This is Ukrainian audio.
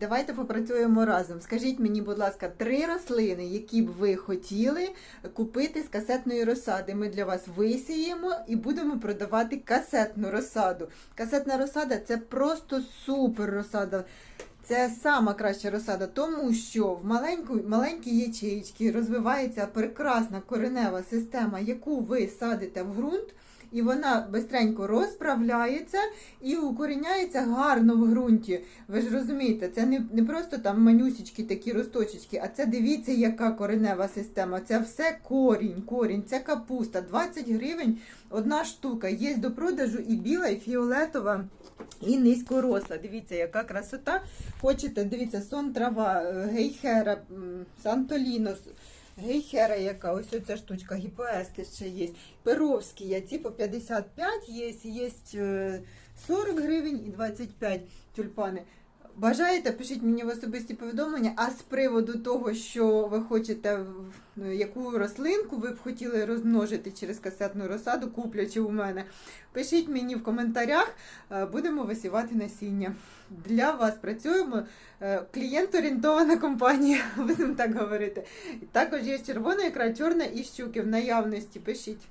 Давайте попрацюємо разом. Скажіть мені, будь ласка, три рослини, які б ви хотіли купити з касетної розсади. Ми для вас висіємо і будемо продавати касетну розсаду. Касетна розсада це просто супер розсада. Це сама краща розсада, тому що в маленьку, маленькій ячеїчці розвивається прекрасна коренева система, яку ви садите в ґрунт, і вона бистренько розправляється і укоріняється гарно в ґрунті. Ви ж розумієте, це не, не просто там манюсічки такі росточечки, а це дивіться, яка коренева система. Це все корінь, корінь, це капуста. 20 гривень одна штука. Є до продажу і біла, і фіолетова. І низькоросла. Дивіться, яка красота. Хочете, дивіться, сон трава, гейхера, м, сантоліно, с- гейхера яка, ось оця штучка, гіпоести ще є. Перовські, я ці по 55 є, є е, 40 гривень і 25 тюльпани. Бажаєте, пишіть мені в особисті повідомлення, а з приводу того, що ви хочете, ну, яку рослинку ви б хотіли розмножити через касетну розсаду, куплячи у мене, пишіть мені в коментарях, е, будемо висівати насіння. Для вас працюємо. Е, Клієнт-орієнтована компанія, будемо так говорити. Також є червона ікра, чорна і щуки в наявності. Пишіть.